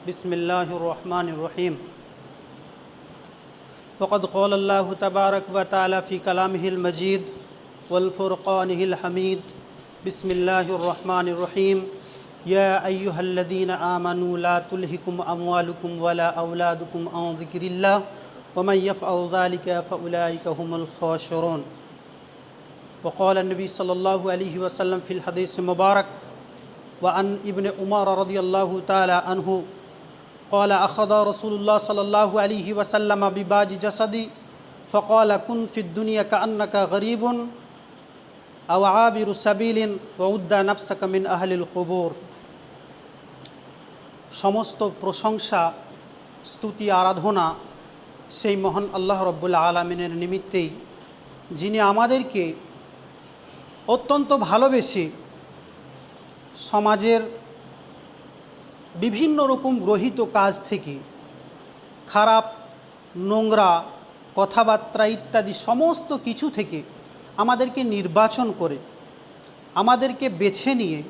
بسم الله الرحمن الرحيم. فقد قال الله تبارك وتعالى في كلامه المجيد والفرقانه الحميد بسم الله الرحمن الرحيم. يا أيها الذين آمنوا لا تلهكم أموالكم ولا أولادكم عن ذكر الله ومن يفعل ذلك فأولئك هم الخاسرون. وقال النبي صلى الله عليه وسلم في الحديث المبارك وعن ابن عمر رضي الله تعالى عنه قال أخذ رسول الله صلى الله عليه وسلم بباج جسدي فقال كن في الدنيا كأنك غريب أو عابر سبيل وعد نفسك من أهل القبور সমস্ত প্রশংসা স্তুতি আরাধনা সেই মহান আল্লাহ রব্বুল্লা আলমিনের নিমিত্তেই যিনি আমাদেরকে অত্যন্ত ভালোবেসে সমাজের বিভিন্ন রকম গ্রহিত কাজ থেকে খারাপ, নোংরা, কথাবার্তা ইত্যাদি সমস্ত কিছু থেকে আমাদেরকে নির্বাচন করে, আমাদেরকে বেছে নিয়ে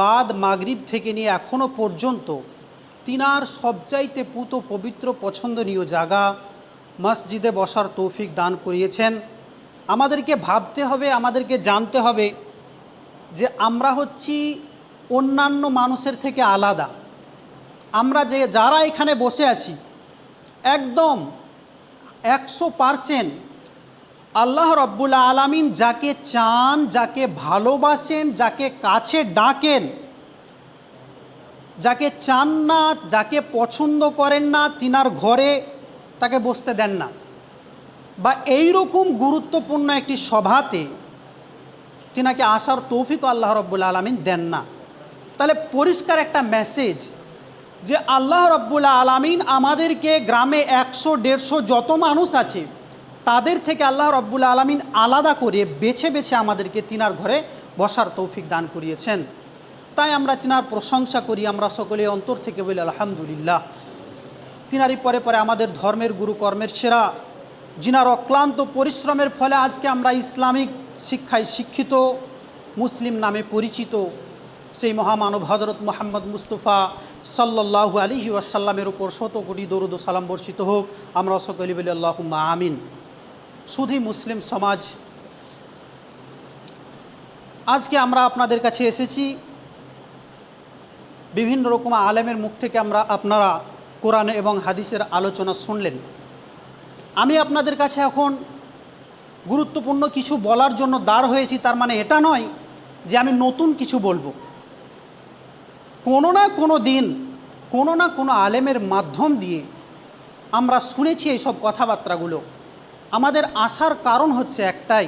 বাদ মাগরিব থেকে নিয়ে এখনও পর্যন্ত তিনার সবচাইতে পুত পবিত্র পছন্দনীয় জায়গা মসজিদে বসার তৌফিক দান করিয়েছেন। আমাদেরকে ভাবতে হবে, আমাদেরকে জানতে হবে যে আমরা হচ্ছি অন্যান্য মানুষের থেকে আলাদা। আমরা যে, যারা এখানে বসে আছি, একদম একশো পারসেন্ট আল্লাহ রব্বুল আলমিন যাকে চান, যাকে ভালোবাসেন, যাকে কাছে ডাকেন, যাকে চান না, যাকে পছন্দ করেন না, তিনার ঘরে তাকে বসতে দেন না। বা এই রকম গুরুত্বপূর্ণ একটি সভাতে তিনাকে আসার তৌফিক আল্লাহ রব্বুল আলমিন দেন না। তাহলে পরিষ্কার একটা মেসেজ যে আল্লাহ রব্বুল আলমিন আমাদেরকে গ্রামে একশো, দেড়শো যত মানুষ আছে, তাদের থেকে আল্লাহ রব্বুল আলমিন আলাদা করে বেছে বেছে আমাদেরকে তিনার ঘরে বসার তৌফিক দান করিয়েছেন। তাই আমরা তিনার প্রশংসা করি, আমরা সকলে অন্তর থেকে বলি, আলহামদুলিল্লাহ। তিনারই পরে পরে আমাদের ধর্মের গুরু কর্মের সেরা, যিনার অক্লান্ত পরিশ্রমের ফলে আজকে আমরা ইসলামিক শিক্ষায় শিক্ষিত, মুসলিম নামে পরিচিত সেই মহামানব হজরত মোহাম্মদ মুস্তফা সাল্লাহু আলহি ওয়াসাল্লামের উপর শত কোটি দরুদ সালাম বর্ষিত হোক। আমরা সকলি বলি আল্লাহ আমিন। শুধু মুসলিম সমাজ, আজকে আমরা আপনাদের কাছে এসেছি। বিভিন্ন রকম আলেমের মুখ থেকে আমরা আপনারা কোরআন এবং হাদিসের আলোচনা শুনলেন। আমি আপনাদের কাছে এখন গুরুত্বপূর্ণ কিছু বলার জন্য দাঁড় হয়েছি, তার মানে এটা নয় যে আমি নতুন কিছু বলব। কোনো না কোনো দিন, কোনো না কোনো আলেমের মাধ্যম দিয়ে আমরা শুনেছি এইসব কথাবার্তাগুলো। আমাদের আসার কারণ হচ্ছে একটাই,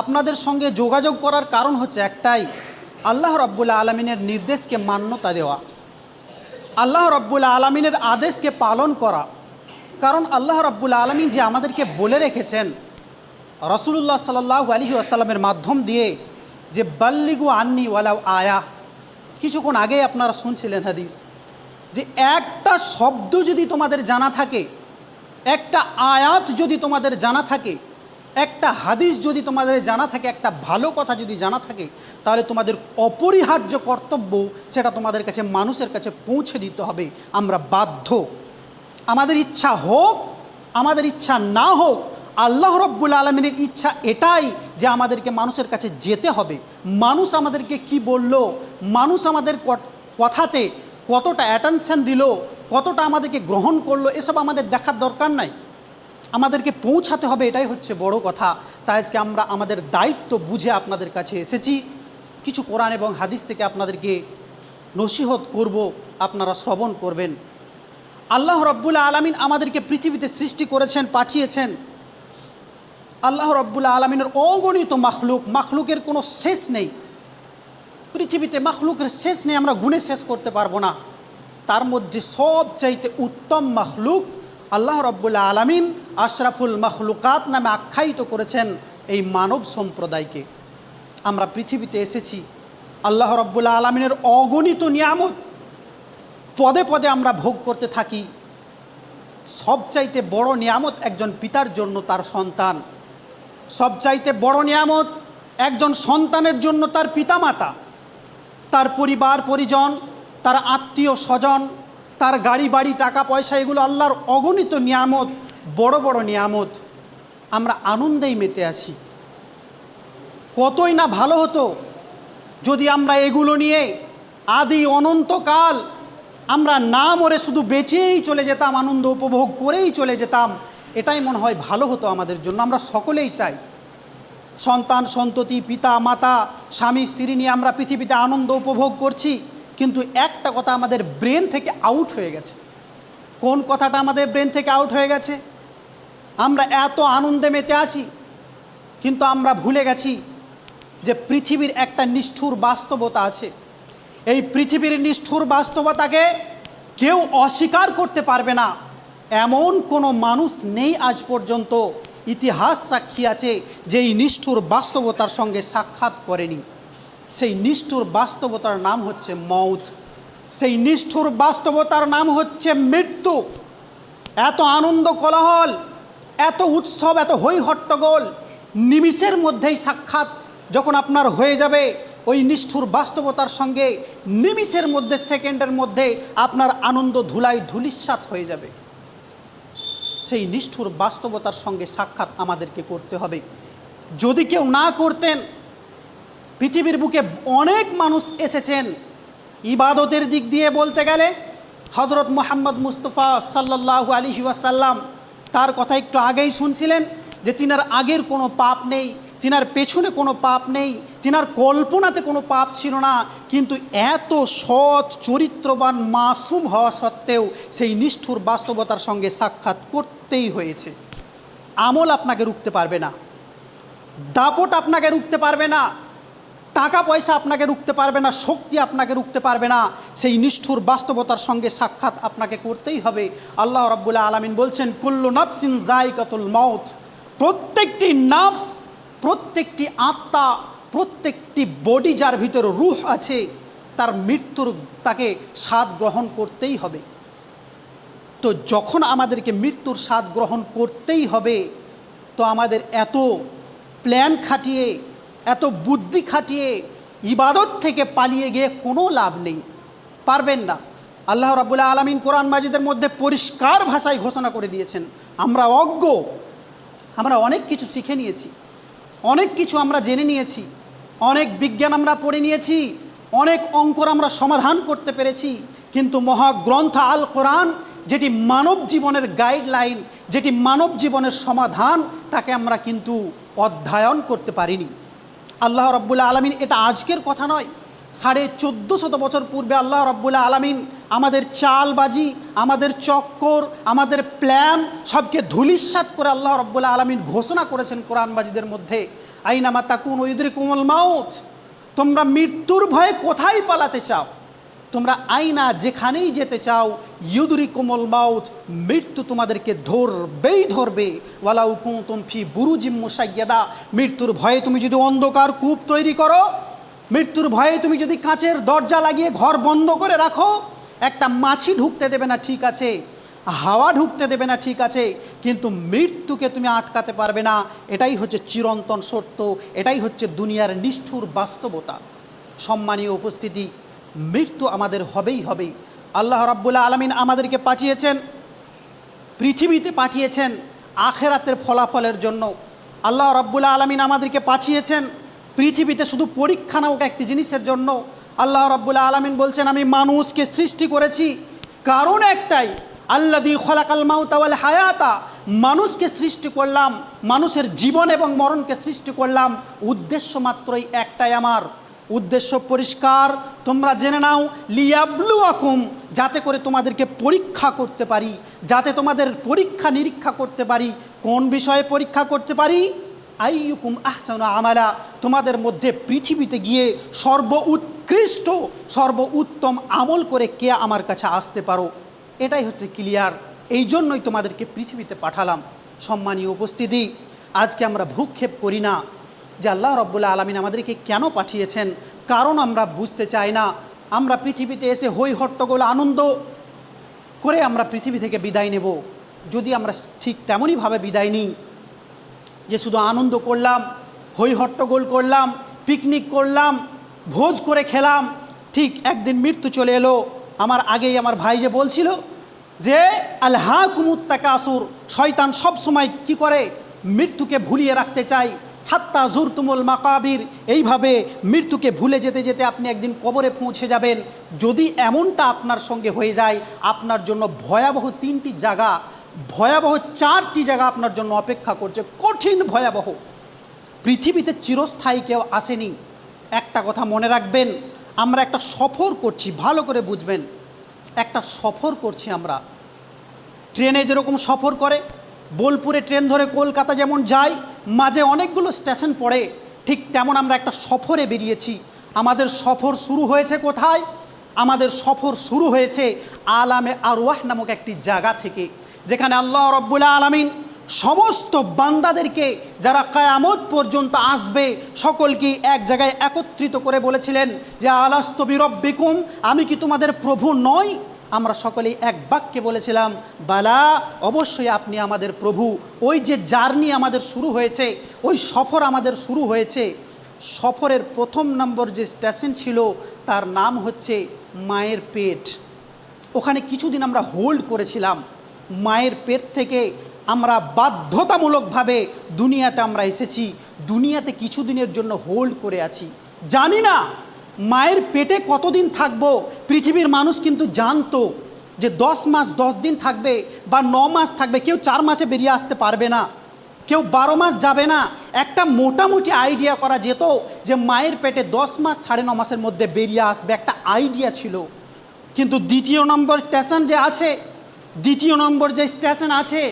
আপনাদের সঙ্গে যোগাযোগ করার কারণ হচ্ছে একটাই, আল্লাহ রব্বুল আলমিনের নির্দেশকে মান্যতা দেওয়া। আল্লাহ রব্বুল আলমিনের আদেশকে পালন করা। কারণ আল্লাহ রব্বুল আলমিন যে আমাদেরকে বলে রেখেছেন রসুল্লাহ সাল্লাহ আলহি আসাল্লামের মাধ্যম দিয়ে যে, বাল্লিগু আন্নি ওয়ালাউ আয়া কিছুক্ষণ আগে আপনারা শুনছিলেন হাদিস, যে একটা শব্দ যদি তোমাদের জানা থাকে, একটা আয়াত যদি তোমাদের জানা থাকে, একটা হাদিস যদি তোমাদের জানা থাকে, একটা ভালো কথা যদি জানা থাকে, তাহলে তোমাদের অপরিহার্য কর্তব্য সেটা তোমাদের কাছে, মানুষের কাছে পৌঁছে দিতে হবে। আমরা বাধ্য। আমাদের ইচ্ছা হোক, আমাদের ইচ্ছা না হোক আল্লাহ রব্বুল আলমিনের ইচ্ছা এটাই যে আমাদেরকে মানুষের কাছে যেতে হবে। মানুষ আমাদেরকে কি বলল? মানুষ আমাদের কথাতে কতটা অ্যাটেনশন দিল? কতটা আমাদেরকে গ্রহণ করল? এসব আমাদের দেখার দরকার নাই। আমাদেরকে পৌঁছাতে হবে এটাই হচ্ছে বড় কথা। তাই আজকে আমরা আমাদের দায়িত্ব বুঝে আপনাদের কাছে এসেছি। কিছু কোরআন এবং হাদিস থেকে আপনাদেরকে নসিহত করব। আপনারা শ্রবণ করবেন। আল্লাহ রব্বুল আলমিন আমাদেরকে পৃথিবীতে সৃষ্টি করেছেন, পাঠিয়েছেন। আল্লাহ রব্বুল আলমিনের অগণিত মাখলুক, মাখলুকের কোনো শেষ নেই। পৃথিবীতে মাখলুকের শেষ নেই, আমরা গুণে শেষ করতে পারব না। তার মধ্যে সবচাইতে উত্তম মাখলুক আল্লাহ রব্বুল্লা আলমিন আশরাফুল মখলুকাত নামে আখ্যায়িত করেছেন এই মানব সম্প্রদায়কে। আমরা পৃথিবীতে এসেছি, আল্লাহ রব্বুল্লা আলমিনের অগণিত নিয়ামত পদে পদে আমরা ভোগ করতে থাকি। সবচাইতে বড় নিয়ামত একজন পিতার জন্য তার সন্তান। সবচাইতে বড় নিয়ামত, একজন সন্তানের জন্য তার পিতামাতা, তার পরিবার, পরিজন, তার আত্মীয় স্বজন, তার গাড়ি, বাড়ি, টাকা, পয়সা, এগুলো আল্লাহর অগণিত নিয়ামত, বড় বড় নিয়ামত। আমরা আনন্দেই মেতে আছি। কতই না ভালো হতো যদি আমরা এগুলো নিয়ে আদি অনন্তকাল আমরা না মরে শুধু বেঁচেই চলে যেতাম, আনন্দ উপভোগ করেই চলে যেতাম এটাই মনে হয় ভালো হতো আমাদের জন্য। আমরা সকলেই চাই। সন্তান, সন্ততি, পিতা, মাতা, স্বামী, স্ত্রী নিয়ে আমরা পৃথিবীতে আনন্দ উপভোগ করছি, কিন্তু একটা কথা আমাদের ব্রেন থেকে আউট হয়ে গেছে। কোন কথাটা আমাদের ব্রেন থেকে আউট হয়ে গেছে? আমরা এত আনন্দে মেতে আছি, কিন্তু আমরা ভুলে গেছি যে পৃথিবীর একটা নিষ্ঠুর বাস্তবতা আছে। এই পৃথিবীর নিষ্ঠুর বাস্তবতাকে কেউ অস্বীকার করতে পারবে না। এমন কোনো মানুষ নেই আজ পর্যন্ত ইতিহাস সাক্ষী আছে যে এই নিষ্ঠুর বাস্তবতার সঙ্গে সাক্ষাৎ করেনি। সেই নিষ্ঠুর বাস্তবতার নাম হচ্ছে মৌত। সেই নিষ্ঠুর বাস্তবতার নাম হচ্ছে মৃত্যু। এত আনন্দ কোলাহল, এত উৎসব, এত হই হট্টগোল নিমিষের মধ্যেই সাক্ষাৎ যখন আপনার হয়ে যাবে, ওই নিষ্ঠুর বাস্তবতার সঙ্গে নিমিষের মধ্যে, সেকেন্ডের মধ্যে আপনার আনন্দ ধুলাই ধুলিস্বাত হয়ে যাবে। সেই নিষ্ঠুর বাস্তবতার সঙ্গে সাক্ষাৎ আমাদেরকে করতে হবে। যদি কেউ না করতেন, পৃথিবীর বুকে অনেক মানুষ এসেছেন। ইবাদতের দিক দিয়ে বলতে গেলে হজরত মোহাম্মদ মুস্তফা সাল্লাহু আলি সাল্লাম তার কথা একটু আগেই শুনছিলেন যে তিনার আগের কোনো পাপ নেই। তিনার পেছনে কোনো পাপ নেই, তিনার কল্পনাতে কোনো পাপ ছিল না, কিন্তু এত সৎ, চরিত্রবান, মাসুম হওয়া সত্ত্বেও সেই নিষ্ঠুর বাস্তবতার সঙ্গে সাক্ষাৎ করতেই হয়েছে। আমল আপনাকে রুখতে পারবে না, দাপট আপনাকে রুখতে পারবে না, টাকা পয়সা আপনাকে রুখতে পারবে না, শক্তি আপনাকে রুখতে পারবে না, সেই নিষ্ঠুর বাস্তবতার সঙ্গে সাক্ষাৎ আপনাকে করতেই হবে। আল্লাহ রাব্বুল্লাহ আলমিন বলছেন, কুল্লু নফসিন জাইকাতুল মৌত প্রত্যেকটি নাফস প্রত্যেকটি আত্মা, প্রত্যেকটি বডি যার ভিতরে রুহ আছে, তার মৃত্যুর তাকে স্বাদ গ্রহণ করতেই হবে। তো যখন আমাদেরকে মৃত্যুর স্বাদ গ্রহণ করতেই হবে, তো আমাদের এত প্ল্যান খাটিয়ে, এত বুদ্ধি খাটিয়ে, ইবাদত থেকে পালিয়ে গিয়ে কোনো লাভ নেই। পারবেন না। আল্লাহ রাবুল্লাহ আলমিন কোরআন মাজিদের মধ্যে পরিষ্কার ভাষায় ঘোষণা করে দিয়েছেন, আমরা অজ্ঞ। আমরা অনেক কিছু শিখে নিয়েছি। অনেক কিছু আমরা জেনে নিয়েছি, অনেক বিজ্ঞান আমরা পড়ে নিয়েছি, অনেক অঙ্কর আমরা সমাধান করতে পেরেছি, কিন্তু মহাগ্রন্থ আল কোরআন যেটি মানব জীবনের গাইডলাইন যেটি মানব জীবনের সমাধান, তাকে আমরা কিন্তু অধ্যয়ন করতে পারিনি। আল্লাহ রব্বুল্লাহ আলমিন এটা আজকের কথা নয়, সাড়ে চোদ্দ শত বছর পূর্বে আল্লাহ রব্বুল্লাহ আলমিন আমাদের চালবাজি, আমাদের চক্কর, আমাদের প্ল্যান সবকে ধুলিস্বাত করে আল্লাহ রব্বুল্লাহ আলমিন ঘোষণা করেছেন কোরআনবাজিদের মধ্যে। আইনামা তাকুন ওইদের কোমল মাউথ তোমরা মৃত্যুর ভয়ে কোথায় পালাতে চাও? তোমরা আইনা যেখানেই যেতে চাও ইউদুরি কোমল মাউথ মৃত্যু তোমাদেরকে ধরবেই ধরবে। ওয়ালাউ কুতুম ফি বুরুজিম মুসাইয়াদা। মৃত্যুর ভয়ে তুমি যদি অন্ধকার কূপ তৈরি করো, মৃত্যুর ভয়ে তুমি যদি কাঁচের দরজা লাগিয়ে ঘর বন্ধ করে রাখো একটা মাছি ঢুকতে দেবে না ঠিক আছে, হাওয়া ঢুকতে দেবে না ঠিক আছে, কিন্তু মৃত্যুকে তুমি আটকাতে পারবে না। এটাই হচ্ছে চিরন্তন সত্য, এটাই হচ্ছে দুনিয়ার নিষ্ঠুর বাস্তবতা। সম্মানীয় উপস্থিতি, মৃত্যু আমাদের হবেই হবে। আল্লাহ রাব্বুল্লাহ আলমিন আমাদেরকে পাঠিয়েছেন, পৃথিবীতে পাঠিয়েছেন আখেরাতের ফলাফলের জন্য। আল্লাহ রাব্বুল্লাহ আলমিন আমাদেরকে পাঠিয়েছেন, পৃথিবীতে শুধু পরীক্ষা নামক একটি জিনিসের জন্য। আল্লাহ রাব্বুল্লাহ আলমিন বলছেন, আমি মানুষকে সৃষ্টি করেছি। কারণ একটাই আল্লাদি খলাকাল মাউতাওয়াল হায়াতা। মানুষকে সৃষ্টি করলাম, মানুষের জীবন এবং মরণকে সৃষ্টি করলাম। উদ্দেশ্য মাত্রই একটাই আমার। উদ্দেশ্য পরিষ্কার, তোমরা জেনে নাও লিয়াবলু আকুম যাতে করে তোমাদেরকে পরীক্ষা করতে পারি, যাতে তোমাদের পরীক্ষা নিরীক্ষা করতে পারি, কোন বিষয়ে পরীক্ষা করতে পারি? আইয়ুকুম আহসান আমালা। তোমাদের মধ্যে পৃথিবীতে গিয়ে সর্ব উৎকৃষ্ট সর্ব উত্তম আমল করে কে আমার কাছে আসতে পারো? এটাই হচ্ছে ক্লিয়ার। এই জন্যই তোমাদেরকে পৃথিবীতে পাঠালাম। সম্মানীয় উপস্থিতি, আজকে আমরা ভ্রুক্ষেপ করি না। যে আল্লাহ রব্বুল্লাহ আলমিন আমাদেরকে কেন পাঠিয়েছেন? কারণ আমরা বুঝতে চাই না। আমরা পৃথিবীতে এসে হই হট্টগোল আনন্দ করে আমরা পৃথিবী থেকে বিদায় নেব। যদি আমরা ঠিক তেমনইভাবে বিদায় নিই যে শুধু আনন্দ করলাম হই হট্টগোল করলাম পিকনিক করলাম, ভোজ করে খেলাম, ঠিক একদিন মৃত্যু চলে এলো। আমার আগেই আমার ভাই যে বলছিল যে আল্হা কুমুত্তাকা আসুর শয়তান সব সময় কি করে? মৃত্যুকে ভুলিয়ে রাখতে চাই। হাত্তা জুরতুমুল মাকাবির। এইভাবে মৃত্যুকে ভুলে যেতে যেতে আপনি একদিন কবরে পৌঁছে যাবেন। যদি এমনটা আপনার সঙ্গে হয়ে যায়, আপনার জন্য ভয়াবহ তিনটি জায়গা ভয়াবহ চারটি জায়গা আপনার জন্য অপেক্ষা করছে। কঠিন ভয়াবহ। পৃথিবীতে চিরস্থায়ী কেউ আসেনি। একটা কথা মনে রাখবেন, আমরা একটা সফর করছি, ভালো করে বুঝবেন। একটা সফর করছি আমরা। ট্রেনে যেরকম সফর করে, বোলপুরে ট্রেন ধরে কলকাতা যেমন যাই মাঝে অনেকগুলো স্টেশন পড়ে, ঠিক তেমন আমরা একটা সফরে বেরিয়েছি। আমাদের সফর শুরু হয়েছে কোথায়? আমাদের সফর শুরু হয়েছে আলামে আরওয়াহ নামক একটি জায়গা থেকে। যেখানে আল্লাহ রব্বুল্লা আলামিন সমস্ত বান্দাদেরকে যারা কায়ামত পর্যন্ত আসবে সকলকে এক জায়গায় একত্রিত করে বলেছিলেন যে আলাস্তবি রব্বিকুম আমি কি তোমাদের প্রভু নয় আমরা সকলেই এক বাক্যে বলেছিলাম, বালা, অবশ্যই আপনি আমাদের প্রভু। ওই যে জার্নি আমাদের শুরু হয়েছে, ওই সফর আমাদের শুরু হয়েছে। সফরের প্রথম নম্বর যে স্টেশন ছিল, তার নাম হচ্ছে মায়ের পেট। ওখানে কিছুদিন আমরা হোল্ড করেছিলাম। মায়ের পেট থেকে আমরা বাধ্যতামূলকভাবে দুনিয়াতে আমরা এসেছি, দুনিয়াতে কিছুদিনের জন্য হোল্ড করে আছি। জানি না মায়ের পেটে কতদিন থাকব, পৃথিবীর মানুষ কিন্তু জানতো যে দশ মাস দশ দিন থাকবে বা ন মাস থাকবে, কেউ চার মাসে বেরিয়ে আসতে পারবে না। কেউ বারো মাস যাবে না। একটা মোটামুটি আইডিয়া করা যেত যে মায়ের পেটে দশ মাস সাড়ে ন মাসের মধ্যে বেরিয়ে আসবে, একটা আইডিয়া ছিল। কিন্তু দ্বিতীয় নম্বর স্টেশন যে আছে দ্বিতীয় নম্বর যে স্টেশন আছে,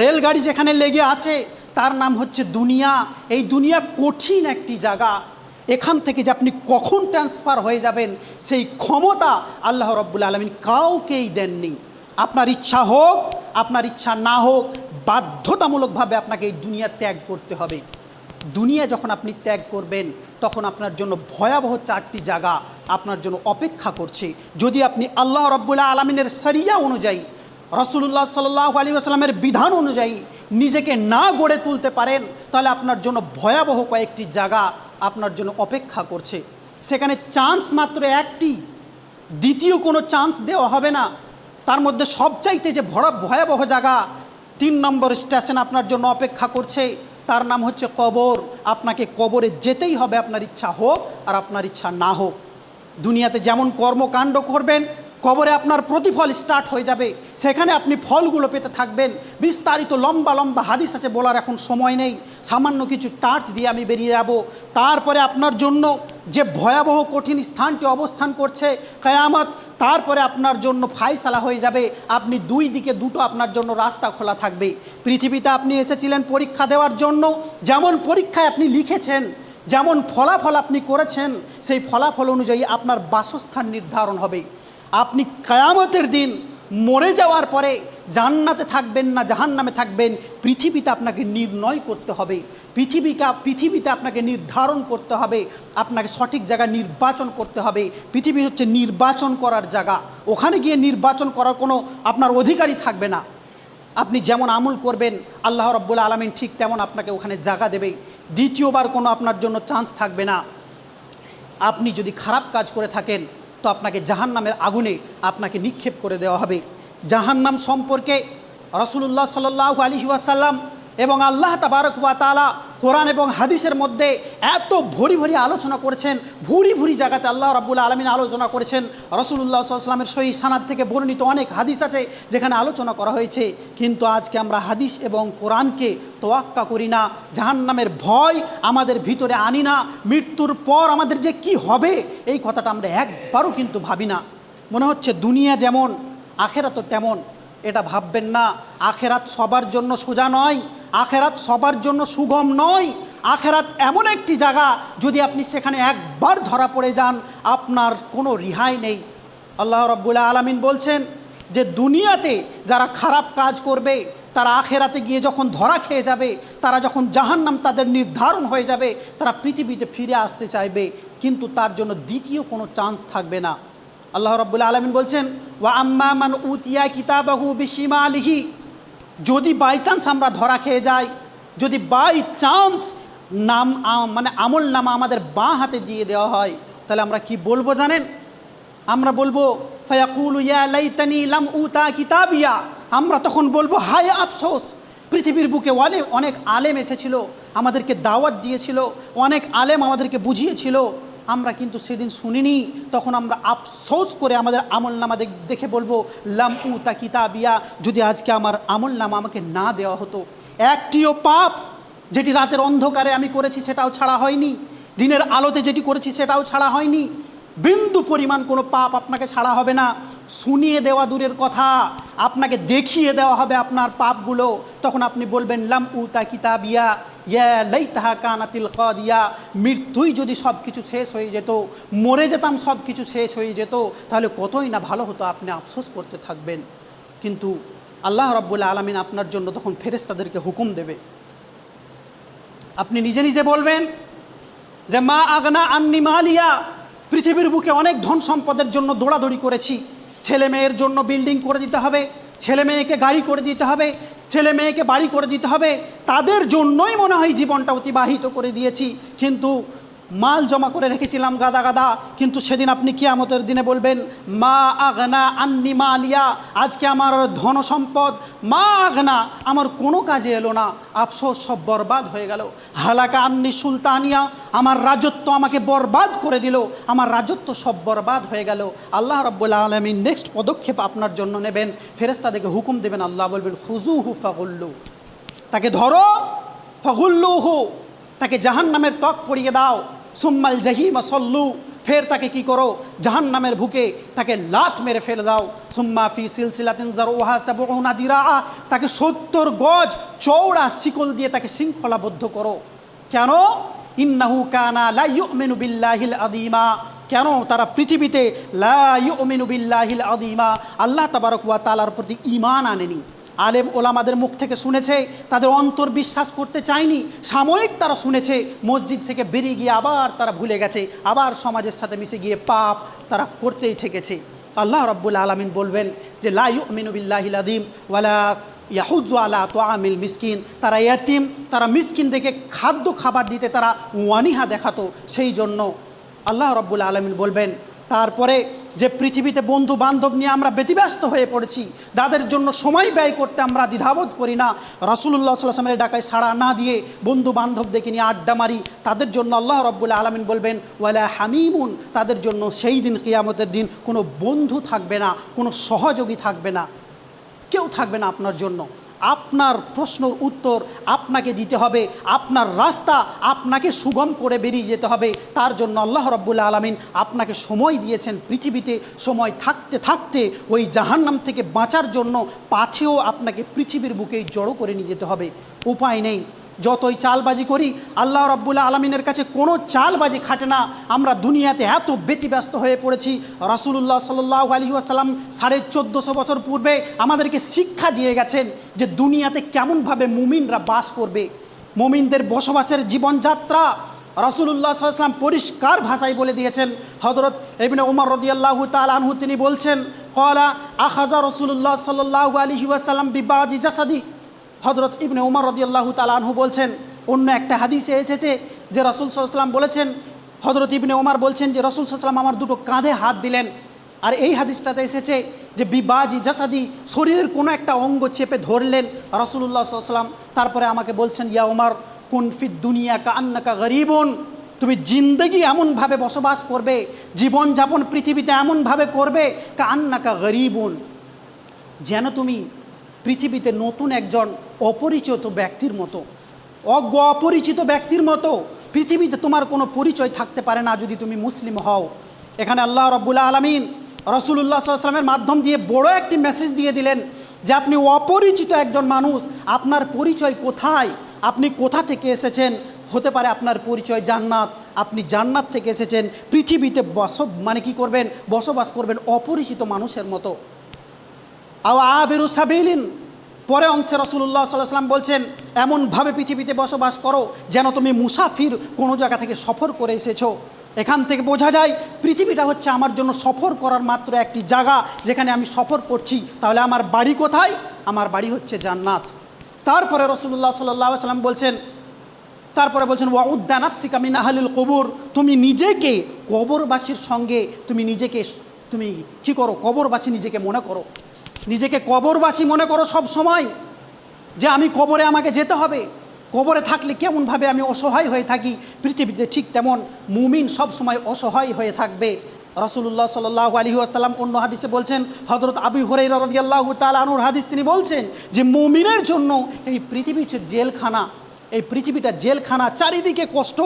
রেলগাড়ি যেখানে লেগে আছে, তার নাম হচ্ছে দুনিয়া। এই দুনিয়া কঠিন একটি জায়গা। এখান থেকে যে আপনি কখন ট্রান্সফার হয়ে যাবেন, সেই ক্ষমতা আল্লাহ রব্বুল আলমিন কাউকেই দেননি। আপনার ইচ্ছা হোক, আপনার ইচ্ছা না হোক, বাধ্যতামূলকভাবে আপনাকে এই দুনিয়া ত্যাগ করতে হবে। দুনিয়া যখন আপনি ত্যাগ করবেন, তখন আপনার জন্য ভয়াবহ চারটি জায়গা আপনার জন্য অপেক্ষা করছে। যদি আপনি আল্লাহ রব্বুল্লাহ আলমিনের সারিয়া অনুযায়ী রসুল্লাহ সাল্লাহ আলী আসলামের বিধান অনুযায়ী নিজেকে না গড়ে তুলতে পারেন, তাহলে আপনার জন্য ভয়াবহ কয়েকটি জায়গা আপনার জন্য অপেক্ষা করছে। সেখানে চান্স মাত্র একটি, দ্বিতীয় কোনো চান্স দেওয়া হবে না। তার মধ্যে সবচাইতে যে ভরা ভয়াবহ জায়গা, তিন নম্বর স্টেশন আপনার জন্য অপেক্ষা করছে। তার নাম হচ্ছে কবর। আপনাকে কবরে যেতেই হবে, আপনার ইচ্ছা হোক আর আপনার ইচ্ছা না হোক। দুনিয়াতে যেমন কর্মকাণ্ড করবেন কবরে আপনার প্রতিফল স্টার্ট হয়ে যাবে। সেখানে আপনি ফলগুলো পেতে থাকবেন। বিস্তারিত লম্বা লম্বা হাদিস আছে, বলার এখন সময় নেই। সামান্য কিছু টার্চ দিয়ে আমি বেরিয়ে যাব। তারপরে আপনার জন্য যে ভয়াবহ কঠিন স্থানটি অবস্থান করছে, কেয়ামত, তারপরে আপনার জন্য ফাইসালা হয়ে যাবে। আপনি দুই দিকে দুটো আপনার জন্য রাস্তা খোলা থাকবে। পৃথিবীতে আপনি এসেছিলেন পরীক্ষা দেওয়ার জন্য। যেমন পরীক্ষায় আপনি লিখেছেন, যেমন ফলাফল আপনি করেছেন, সেই ফলাফল অনুযায়ী আপনার বাসস্থান নির্ধারণ হবে। আপনি কায়ামতের দিন মরে যাওয়ার পরে জান্নাতে থাকবেন না, জাহান্নামে থাকবেন। পৃথিবীতে আপনাকে নির্ণয় করতে হবে। পৃথিবীকা পৃথিবীতে আপনাকে নির্ধারণ করতে হবে। আপনাকে সঠিক জায়গা নির্বাচন করতে হবে। পৃথিবী হচ্ছে নির্বাচন করার জায়গা। ওখানে গিয়ে নির্বাচন করার কোনো আপনার অধিকারই থাকবে না। আপনি যেমন আমল করবেন, আল্লাহ রব্বুল আলমিন ঠিক তেমন আপনাকে ওখানে জায়গা দেবে। দ্বিতীয়বার কোনো আপনার জন্য চান্স থাকবে না। আপনি যদি খারাপ কাজ করে থাকেন তো আপনাকে জাহান নামের আগুনে আপনাকে নিক্ষেপ করে দেওয়া হবে। জাহান্নাম সম্পর্কে রসুল্লাহ সাল্লাহ আলী ওয়াসাল্লাম এবং আল্লাহ তাবারক ওয়া তালা কোরআন এবং হাদিসের মধ্যে এত ভরি ভরি আলোচনা করেছেন, ভুরি ভুরি জায়গাতে আল্লাহ রাব্বুল আলমিন আলোচনা করেছেন। রসুল্লাহ সাল্লামের সহি সানাদ থেকে বর্ণিত অনেক হাদিস আছে যেখানে আলোচনা করা হয়েছে, কিন্তু আজকে আমরা হাদিস এবং কোরআনকে তোয়াক্কা করি না, জাহান্নামের ভয় আমাদের ভিতরে আনি না, মৃত্যুর পর আমাদের যে কি হবে এই কথাটা আমরা একবারও কিন্তু ভাবি না। মনে হচ্ছে দুনিয়া যেমন আখেরা তো তেমন, এটা ভাববেন না, আখেরাত সবার জন্য সোজা নয় আখেরাত সবার জন্য সুগম নয়। আখেরাত এমন একটি জায়গা যদি আপনি সেখানে একবার ধরা পড়ে যান, আপনার কোনো রিহাই নেই। আল্লাহ রব্বুল্লাহ আলমিন বলছেন যে, দুনিয়াতে যারা খারাপ কাজ করবে, তারা আখেরাতে গিয়ে যখন ধরা খেয়ে যাবে, তারা যখন জাহান্নাম তাদের নির্ধারণ হয়ে যাবে, তারা পৃথিবীতে ফিরে আসতে চাইবে, কিন্তু তার জন্য দ্বিতীয় কোনো চান্স থাকবে না। আল্লাহ রব্বুল্লা আলমিন বলছেন, ওয়া আম্মা মান উতিয়া কিতাবাহু বিসীমা আলিহি যদি বাই চান্স আমরা ধরা খেয়ে যাই, যদি বাই চান্স নাম মানে আমল নামা আমাদের বাঁ হাতে দিয়ে দেওয়া হয়, তাহলে আমরা কি বলব জানেন? আমরা বলব, ফায়াকুল ইয়া লাইতানি লাম উতা কিতাবিয়া। আমরা তখন বলব, হায় আফসোস, পৃথিবীর বুকে অনেক অনেক আলেম এসেছিল, আমাদেরকে দাওয়াত দিয়েছিল, অনেক আলেম আমাদেরকে বুঝিয়েছিল আমরা কিন্তু সেদিন শুনিনি, তখন আমরা আফসোস করে আমাদের আমল নামা দেখে বলব, লাম উতা কিতাবিয়া, যদি আজকে আমার আমল নামা আমাকে না দেওয়া হতো। একটিও পাপ যেটি রাতের অন্ধকারে আমি করেছি সেটাও ছাড়া হয়নি, দিনের আলোতে যেটি করেছি সেটাও ছাড়া হয়নি। বিন্দু পরিমাণ কোনো পাপ আপনাকে ছাড়া হবে না। শুনিয়ে দেওয়া দূরের কথা, আপনাকে দেখিয়ে দেওয়া হবে আপনার পাপগুলো। তখন আপনি বলবেন, লাম উতা কিতাবিয়া লাই তাহা কানাতিল কদিয়া মৃত্যুই যদি সব কিছু শেষ হয়ে যেত, মরে যেতাম সব কিছু শেষ হয়ে যেত, তাহলে কতই না ভালো হতো আপনি আফসোস করতে থাকবেন। কিন্তু আল্লাহ রব্বুল্লা আলমিন আপনার জন্য তখন ফেরেস তাদেরকে হুকুম দেবে। আপনি নিজে নিজে বলবেন যে, মা আগনা আন্নি মালিয়া, পৃথিবীর বুকে অনেক ধন সম্পদের জন্য দৌড়াদৌড়ি করেছি। ছেলে মেয়ের জন্য বিল্ডিং করে দিতে হবে, ছেলে মেয়েকে গাড়ি করে দিতে হবে ছেলে মেয়েকে বাড়ি করে দিতে হবে, তাদের জন্যই মনে হয় জীবনটা অতিবাহিত করে দিয়েছি। কিন্তু মাল জমা করে রেখেছিলাম গাদা গাদা। কিন্তু সেদিন আপনি কিয়ামতের দিনে বলবেন, মা আগনা আন্নি মা আলিয়া আজকে আমার ধন সম্পদ, মা আগনা, আমার কোনো কাজে এলো না। আফসোস, সব বরবাদ হয়ে গেল। হালাকা আন্নি সুলতানিয়া, আমার রাজত্ব আমাকে বরবাদ করে দিল। আমার রাজত্ব সব বরবাদ হয়ে গেল। আল্লাহ রব্বুল্লা আলমী নেক্সট পদক্ষেপ আপনার জন্য নেবেন। ফেরেস্তাদেরকে হুকুম দেবেন, আল্লাহ বলবেন হুজু হু ফাগুল্লু। তাকে ধরো ফাগুল্লু হু তাকে জাহান নামের ত্বক পরিয়ে দাও। সুম্মাল জাহিমা সল্লু, ফের তাকে কি করো? জাহান নামের ভুকে তাকে লাথ মেরে ফেলে দাও। সুম্মা ফি সিলসিলাতিন জারওহা সাবউনা দিরা তাকে সত্তর গজ চৌড়া শিকল দিয়ে তাকে শৃঙ্খলাবদ্ধ করো। কেন? ইন্নাহু কানা লা ইউমিনু বিল্লাহিল আদিমা কেন? তারা পৃথিবীতে লা ইউমিনু বিল্লাহিল আদিমা আল্লাহ তাবারক ওয়া তাআলার প্রতি ঈমান আনেনি। আলেম ওলামাদের মুখ থেকে শুনেছে, তাদের অন্তর বিশ্বাস করতে চায়নি, সাময়িক তারা শুনেছে, মসজিদ থেকে বেরিয়ে গিয়ে আবার তারা ভুলে গেছে, আবার সমাজের সাথে মিশে গিয়ে পাপ তারা করতেই ঠেকেছে আল্লাহ রব্বুল আলমিন বলবেন যে লাইউ মিনুবিল্লাহিল আদিম ওয়ালা ইয়াহুজ্জু আলা তো আমিল মিসকিন। তারা ইয়াতিম তারা মিসকিন দেখে খাদ্য খাবার দিতে তারা ওয়ানিহা দেখাতো। সেই জন্য আল্লাহ রব্বুল আলমিন বলবেন, তারপরে যে পৃথিবীতে বন্ধু বান্ধব নিয়ে আমরা ব্যতিব্যস্ত হয়ে পড়েছি, তাদের জন্য সময় ব্যয় করতে আমরা দ্বিধাবোধ করি না। রাসুল্লাহ সাল্লামের ডাকায় সাড়া না দিয়ে বন্ধু বান্ধবদেরকে নিয়ে আড্ডা মারি, তাদের জন্য আল্লাহ রব্বুল্লা আলমিন বলবেন, ওয়ালা হামিমুন তাদের জন্য সেই দিন কিয়ামতের দিন কোনো বন্ধু থাকবে না, কোনো সহযোগী থাকবে না, কেউ থাকবে না আপনার জন্য। আপনার প্রশ্নর উত্তর আপনাকে দিতে হবে, আপনার রাস্তা আপনাকে সুগম করে বেরিয়ে যেতে হবে। তার জন্য আল্লাহ রব্বুল্লা আলমিন আপনাকে সময় দিয়েছেন পৃথিবীতে। সময় থাকতে থাকতে ওই জাহান্নাম থেকে বাঁচার জন্য পাথেও আপনাকে পৃথিবীর বুকেই জড়ো করে নিয়ে যেতে হবে। উপায় নেই। যতই চালবাজি করি, আল্লাহ রব্বুল্লা আলমিনের কাছে কোনো চালবাজি খাটে না। আমরা দুনিয়াতে এত ব্যতিব্যস্ত হয়ে পড়েছি। রাসুলুল্লাহ সাল্লাহ আলী আসাল্লাম সাড়ে চোদ্দোশো বছর পূর্বে আমাদেরকে শিক্ষা দিয়ে গেছেন যে দুনিয়াতে কেমনভাবে মুমিনরা বাস করবে। মুমিনদের বসবাসের জীবনযাত্রা রাসুলুল্লাহ সাল্লাম পরিষ্কার ভাষায় বলে দিয়েছেন। হজরত এবিন উমর রদিয়াল্লাহ তালহু তিনি বলছেন কলা আখাজা রসুল্লাহ সাল্লাহ আলী ওয়াসাল্লাম বিবাজি জাসাদি। হজরত ইবনে উমর রদিয়াল্লাহ তালানহু বলছেন, অন্য একটা হাদিসে এসেছে যে রসুল সাল্লাম বলেছেন হজরত ইবনে ওমর বলছেন যে রসুল সাল্লাম আমার দুটো কাঁধে হাত দিলেন। আর এই হাদিসটাতে এসেছে যে বিবাজি জাসাদি শরীরের কোনো একটা অঙ্গ চেপে ধরলেন রসুল্লাহ সাল্লাম তারপরে আমাকে বলছেন, ইয়া উমার কুনফিদ দুনিয়া কা আন্নাকা গরিবন। তুমি জিন্দগি এমনভাবে বসবাস করবে, জীবনযাপন পৃথিবীতে এমনভাবে করবে কা আন্নাকা গরিবন। যেন তুমি পৃথিবীতে নতুন একজন অপরিচিত ব্যক্তির মতো, অজ্ঞ অপরিচিত ব্যক্তির মতো পৃথিবীতে তোমার কোনো পরিচয় থাকতে পারে না যদি তুমি মুসলিম হও। এখানে আল্লাহ রব্বুল্লা আলমিন রসুল্লাহ সাল্লামের মাধ্যম দিয়ে বড় একটি মেসেজ দিয়ে দিলেন যে আপনি অপরিচিত একজন মানুষ, আপনার পরিচয় কোথায়, আপনি কোথা থেকে এসেছেন? হতে পারে আপনার পরিচয় জান্নাত, আপনি জান্নাত থেকে এসেছেন, পৃথিবীতে বস মানে কি করবেন? বসবাস করবেন অপরিচিত মানুষের মতো। আও আবেরু সাবিলিন পরে অংশে রসুল্লাহ সাল্লাম বলছেন, এমনভাবে পৃথিবীতে বসবাস করো যেন তুমি মুসাফির কোনো জায়গা থেকে সফর করে এসেছ। এখান থেকে বোঝা যায় পৃথিবীটা হচ্ছে আমার জন্য সফর করার মাত্র একটি জায়গা যেখানে আমি সফর করছি। তাহলে আমার বাড়ি কোথায়? আমার বাড়ি হচ্ছে জান্নাত। তারপরে রসুল্লাহ সাল্লাহ সাল্লাম বলছেন, তারপরে বলছেন ওয়াউদ্দানাফসিকা মিন আহলিল কবর। তুমি নিজেকে কবরবাসীর সঙ্গে, তুমি নিজেকে, তুমি কি করো? কবরবাসী নিজেকে মনে করো। নিজেকে কবরবাসী মনে করো সব সময় যে আমি কবরে আমাকে যেতে হবে। কবরে থাকলে কেমনভাবে আমি অসহায় হয়ে থাকি? পৃথিবীতে ঠিক তেমন মুমিন সব সময় অসহায় হয়ে থাকবে। রসুল্লাহ সাল্লাহ আলী আসাল্লাম অন্য হাদিসে বলছেন হজরত আবি হরাই রদিয়াল্লাহ তালানুর হাদিস তিনি বলছেন যে, মুমিনের জন্য এই পৃথিবী জেলখানা। এই পৃথিবীটা জেলখানা, চারিদিকে কষ্ট।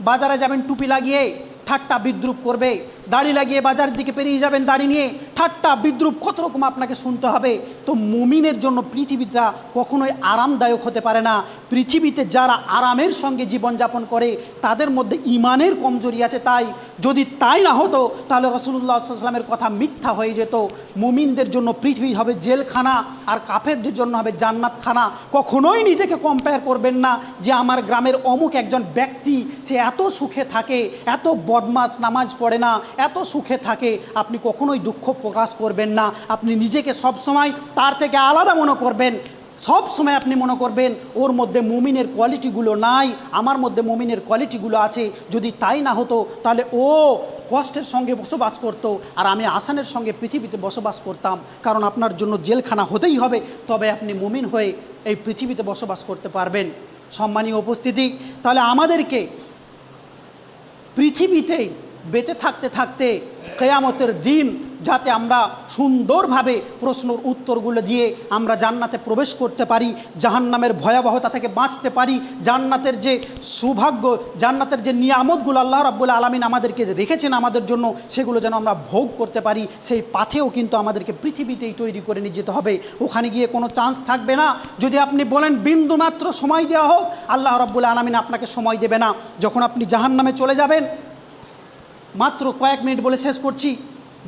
বাজারে যাবেন, টুপি লাগিয়ে ঠাট্টা বিদ্রুপ করবে। দাড়ি লাগিয়ে বাজারের দিকে পেরিয়ে যাবেন, দাড়ি নিয়ে। ঠাট্টা, বিদ্রুপ কত রকম আপনাকে শুনতে হবে? তো মুমিনের জন্য পৃথিবীটা কখনোই আরামদায়ক হতে পারে না। পৃথিবীতে যারা আরামের সঙ্গে জীবনযাপন করে, তাদের মধ্যে ইমানের কমজোরি আছে। তাই যদি তাই না হতো, তাহলে রসুল্লাহ সাল্লামের কথা মিথ্যা হয়ে যেত। মুমিনদের জন্য পৃথিবী হবে জেলখানা আর কাফেরদের জন্য হবে জান্নাতখানা। কখনোই নিজেকে কম্পেয়ার করবেন না যে আমার গ্রামের অমুক একজন ব্যক্তি, সে এত সুখে থাকে, এত বদমাস, নামাজ পড়ে না এত সুখে থাকে, আপনি কখনোই দুঃখ প্রকাশ করবেন না। আপনি নিজেকে সবসময় তার থেকে আলাদা মনে করবেন। সব সময় আপনি মনে করবেন, ওর মধ্যে মুমিনের কোয়ালিটিগুলো নাই, আমার মধ্যে মুমিনের কোয়ালিটিগুলো আছে। যদি তাই না হতো, তাহলে ও কষ্টের সঙ্গে বসবাস করতো, আর আমি আসানের সঙ্গে পৃথিবীতে বসবাস করতাম। কারণ আপনার জন্য জেলখানা হতেই হবে, তবে আপনি মুমিন হয়ে এই পৃথিবীতে বসবাস করতে পারবেন। সম্মানীয় উপস্থিতি, তাহলে আমাদেরকে পৃথিবীতে বেঁচে থাকতে থাকতে কেয়ামতের দিন যাতে আমরা সুন্দরভাবে প্রশ্নর উত্তরগুলো দিয়ে আমরা জান্নাতে প্রবেশ করতে পারি, জাহান্নামের ভয়াবহতা থেকে বাঁচতে পারি, জান্নাতের যে সৌভাগ্য, জান্নাতের যে নিয়ামতগুলো আল্লাহ রাব্বুল আলমিন আমাদেরকে রেখেছেন আমাদের জন্য, সেগুলো যেন আমরা ভোগ করতে পারি, সেই পাথেও কিন্তু আমাদেরকে পৃথিবীতেই তৈরি করে নিয়ে যেতে হবে। ওখানে গিয়ে কোনো চান্স থাকবে না। যদি আপনি বলেন, বিন্দুমাত্র সময় দেওয়া হোক আল্লাহ রাব্বুল আলমিন আপনাকে সময় দেবে না। যখন আপনি জাহান্নামে চলে যাবেন মাত্র কয়েক মিনিট বলে শেষ করছি।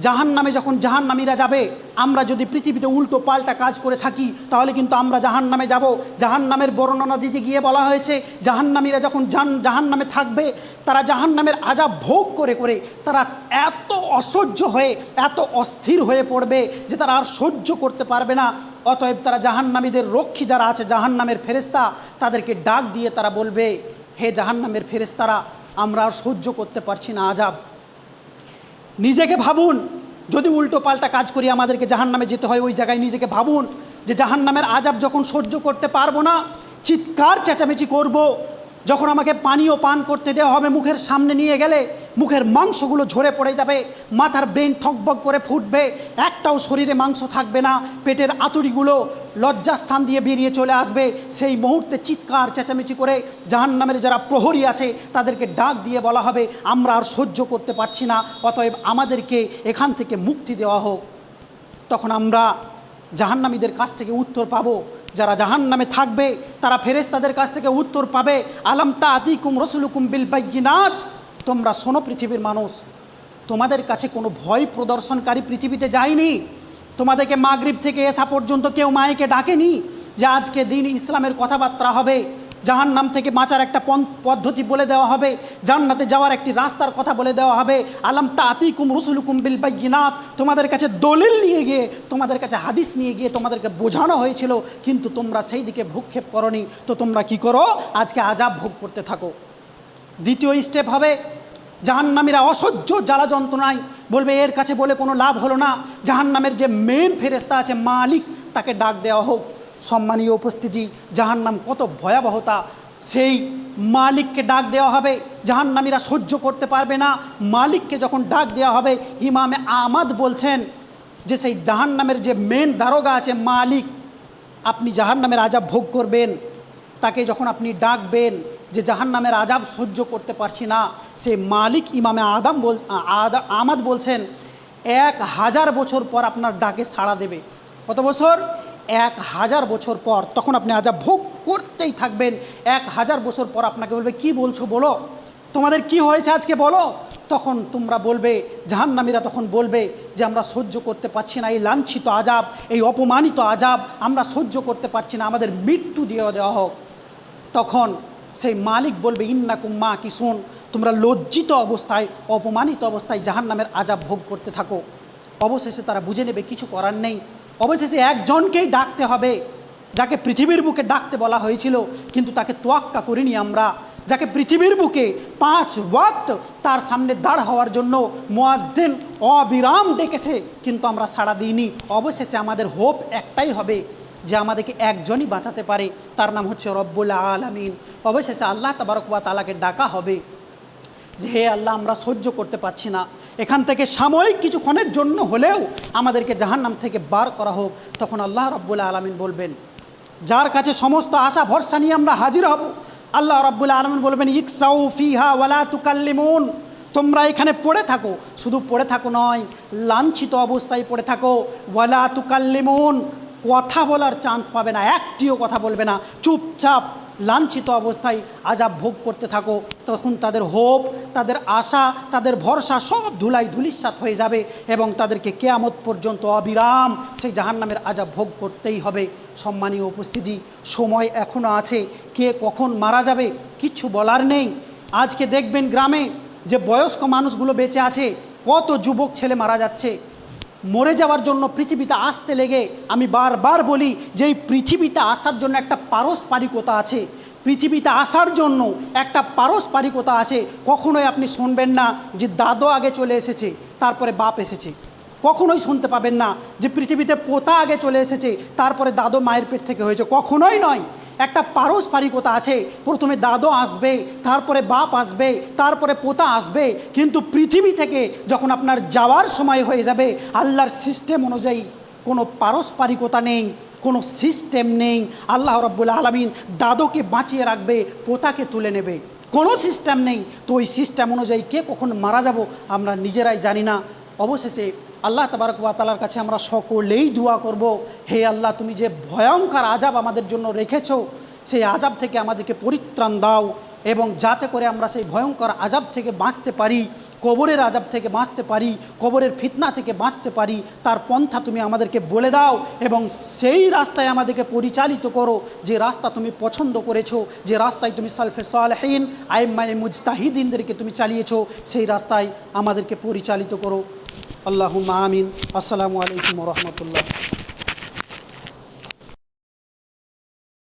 জাহান নামে যখন জাহান নামীরা যাবে, আমরা যদি পৃথিবীতে উল্টো পাল্টা কাজ করে থাকি, তাহলে কিন্তু আমরা জাহান নামে যাব। জাহান নামের বর্ণনা দিতে গিয়ে বলা হয়েছে জাহান নামীরা যখন জান জাহান নামে থাকবে, তারা জাহান নামের আজাব ভোগ করে করে তারা এত অসহ্য হয়ে, এত অস্থির হয়ে পড়বে যে তারা আর সহ্য করতে পারবে না। অতএব তারা জাহান্নামীদের রক্ষী যারা আছে, জাহান্নামের ফেরেস্তা তাদেরকে ডাক দিয়ে তারা বলবে, হে জাহান্নামের ফেরেস্তারা আমরা আর সহ্য করতে পারছি না আজাব নিজেকে ভাবুন যদি উল্টো পাল্টা কাজ করি, আমাদেরকে জাহান নামে যেতে হয়, ওই জায়গায় নিজেকে ভাবুন যে জাহান নামের আজাব যখন সহ্য করতে পারব না, চিৎকার চেঁচামেচি করব। যখন আমাকে পানীয় পান করতে দেওয়া হবে, মুখের সামনে নিয়ে গেলে মুখের মাংসগুলো ঝরে পড়ে যাবে, মাথার ব্রেন ঠকবক করে ফুটবে, একটাও শরীরে মাংস থাকবে না, পেটের আতুড়িগুলো লজ্জাস্থান দিয়ে বেরিয়ে চলে আসবে। সেই মুহূর্তে চিৎকার, চেঁচামেচি করে জাহান্নামের যারা প্রহরী আছে, তাদেরকে ডাক দিয়ে বলা হবে, আমরা আর সহ্য করতে পারছি না, অতএব আমাদেরকে এখান থেকে মুক্তি দেওয়া হোক। তখন আমরা জাহান্নামীদের কাছ থেকে উত্তর পাবো। যারা জাহান নামে থাকবে, তারা ফেরেস তাদের কাছ থেকে উত্তর পাবে, আলাম তা আতিকুম রসুলুকুম বিল বাইনাথ তোমরা শোনো পৃথিবীর মানুষ। তোমাদের কাছে কোনো ভয় প্রদর্শনকারী পৃথিবীতে যায়নি। তোমাদেরকে মাগরিব থেকে এসা পর্যন্ত কেউ মায়েকে ডাকেনি যে আজকে দিন ইসলামের কথাবার্তা হবে। জাহান নাম থেকে বাঁচার একটা পদ্ধতি বলে দেওয়া হবে। জান্নাতে যাওয়ার একটি রাস্তার কথা বলে দেওয়া হবে। আলাম তা আতিকুম রসুলুকুম বিল বাইনাথ তোমাদের কাছে দলিল নিয়ে গিয়ে, তোমাদের কাছে হাদিস নিয়ে গিয়ে তোমাদেরকে বোঝানো হয়েছিল, কিন্তু তোমরা সেই দিকে ভূক্ষেপ করনি। তো তোমরা কি করো? আজকে আজাব ভোগ করতে থাকো। দ্বিতীয় স্টেপ হবে জাহান্নামীরা অসহ্য জ্বালা যন্ত্রণায় বলবে, এর কাছে বলে কোনো লাভ হলো না। জাহান্নামের যে মেন ফেরেস্তা আছে মালিক, তাকে ডাক দেওয়া হোক। সম্মানীয় উপস্থিতি, জাহান্নাম কত ভয়াবহতা। সেই মালিককে ডাক দেওয়া হবে। জাহান্নামীরা সহ্য করতে পারবে না। মালিককে যখন ডাক দেওয়া হবে, ইমামে আমাদ বলছেন যে, সেই জাহান্নামের যে মেন দারোগা আছে মালিক, আপনি জাহান্নামের আজাব ভোগ করবেন। তাকে যখন আপনি ডাকবেন যে জাহান নামের আজাব সহ্য করতে পারছি না। সে মালিক ইমামে আদাম বল আমাদ বলছেন, এক হাজার বছর পর আপনার ডাকে সাড়া দেবে। কত বছর? এক হাজার বছর পর। তখন আপনি আজাব ভোগ করতেই থাকবেন। এক হাজার বছর পর আপনাকে বলবে, কি বলছো বলো? তোমাদের কি হয়েছে আজকে বলো? তখন তোমরা বলবে, জাহান্নামীরা তখন বলবে যে, আমরা সহ্য করতে পারছি না। এই লাঞ্ছিত আজাব এই অপমানিত আজাব আমরা সহ্য করতে পারছি না। আমাদের মৃত্যু দিয়ে দেওয়া হোক। তখন সেই মালিক বলবে ইন্না কুম্মা কি শোন তোমরা লজ্জিত অবস্থায়, অপমানিত অবস্থায় জাহান নামের আজাব ভোগ করতে থাকো। অবশেষে তারা বুঝে নেবে কিছু করার নেই। অবশেষে একজনকেই ডাকতে হবে, যাকে পৃথিবীর বুকে ডাকতে বলা হয়েছিল, কিন্তু তাকে তোয়াক্কা করিনি আমরা। যাকে পৃথিবীর বুকে পাঁচ ওয়াক্ত তার সামনে দাঁড় হওয়ার জন্য মোয়াজ্জেন অবিরাম ডেকেছে, কিন্তু আমরা সাড়া দিইনি। অবশেষে আমাদের হোপ একটাই হবে যে আমাদেরকে একজনই বাঁচাতে পারে, তার নাম হচ্ছে রব্বুল আলমিন। অবশেষে আল্লাহ তাবারকুয়া তালাকে ডাকা হবে যে, হে আল্লাহ, আমরা সহ্য করতে পারছি না। এখান থেকে সাময়িক কিছুক্ষণের জন্য হলেও আমাদেরকে জাহান্নাম থেকে বার করা হোক। তখন আল্লাহ রব্বুল আলমিন বলবেন, যার কাছে সমস্ত আশা, ভরসা নিয়ে আমরা হাজির হব, আল্লাহ রব্বুল আলমিন বলবেন, ইকসাউ ফিহা ওয়ালা তুকাল্লিমুন। তোমরা এখানে পড়ে থাকো, শুধু পড়ে থাকো নয়, লাঞ্ছিত অবস্থায় পড়ে থাকো। ওয়ালা তুকাল্লিমুন। কথা বলার চান্স পাবে না, একটিও কথা বলবে না। চুপচাপ লাঞ্ছিত অবস্থায় আজাব ভোগ করতে থাকো। তখন তাদের হোপ তাদের আশা, তাদের ভরসা সব ধুলাই ধুলিস্বাত হয়ে যাবে এবং তাদেরকে কেয়ামত পর্যন্ত অবিরাম সেই জাহান্নামের আজাব ভোগ করতেই হবে। সম্মানীয় উপস্থিতি, সময় এখনও আছে। কে কখন মারা যাবে কিচ্ছু বলার নেই। আজকে দেখবেন গ্রামে যে বয়স্ক মানুষগুলো বেঁচে আছে, কত যুবক ছেলে মারা যাচ্ছে। মরে যাওয়ার জন্য পৃথিবীতে আসতে লেগে আমি বারবার বলি যে এই পৃথিবীতে আসার জন্য একটা পারস্পরিকতা আছে। পৃথিবীতে আসার জন্য একটা পারস্পরিকতা আছে। কখনোই আপনি শুনবেন না যে দাদু আগে চলে এসেছে, তারপরে বাপ এসেছে। কখনোই শুনতে পাবেন না যে পৃথিবীতে পোতা আগে চলে এসেছে, তারপরে দাদু মায়ের পেট থেকে হয়েছে। কখনোই নয়। একটা পারস্পরিকতা আছে। প্রথমে দাদু আসবে, তারপরে বাপ আসবে, তারপরে পোতা আসবে। কিন্তু পৃথিবী থেকে যখন আপনার যাওয়ার সময় হয়ে যাবে, আল্লাহর সিস্টেম অনুযায়ী কোনো পারস্পরিকতা নেই, কোনো সিস্টেম নেই। আল্লাহ রব্বুল আলমিন দাদুকে বাঁচিয়ে রাখবে, পোতাকে তুলে নেবে। কোনো সিস্টেম নেই। তো ওই সিস্টেম অনুযায়ী কে কখন মারা যাব আমরা নিজেরাই জানি না। অবশেষে আল্লাহ তাবারকুয়া তালার কাছে আমরা সকলেই দোয়া করব, হে আল্লাহ, তুমি যে ভয়ঙ্কর আজাব আমাদের জন্য রেখেছ, সেই আজাব থেকে আমাদেরকে পরিত্রাণ দাও এবং যাতে করে আমরা সেই ভয়ঙ্কর আজাব থেকে বাঁচতে পারি, কবরের আজাব থেকে বাঁচতে পারি, কবরের ফিতনা থেকে বাঁচতে পারি, তার পন্থা তুমি আমাদেরকে বলে দাও এবং সেই রাস্তায় আমাদেরকে পরিচালিত করো যে রাস্তা তুমি পছন্দ করেছ, যে রাস্তায় তুমি সালফে সালহীন আইম্মাই মুজতাহিদিনদেরকে তুমি চালিয়েছো, সেই রাস্তায় আমাদেরকে পরিচালিত করো। আল্লাহ আমিন আসসালামু আলাইকুম রহমতুল্লাহ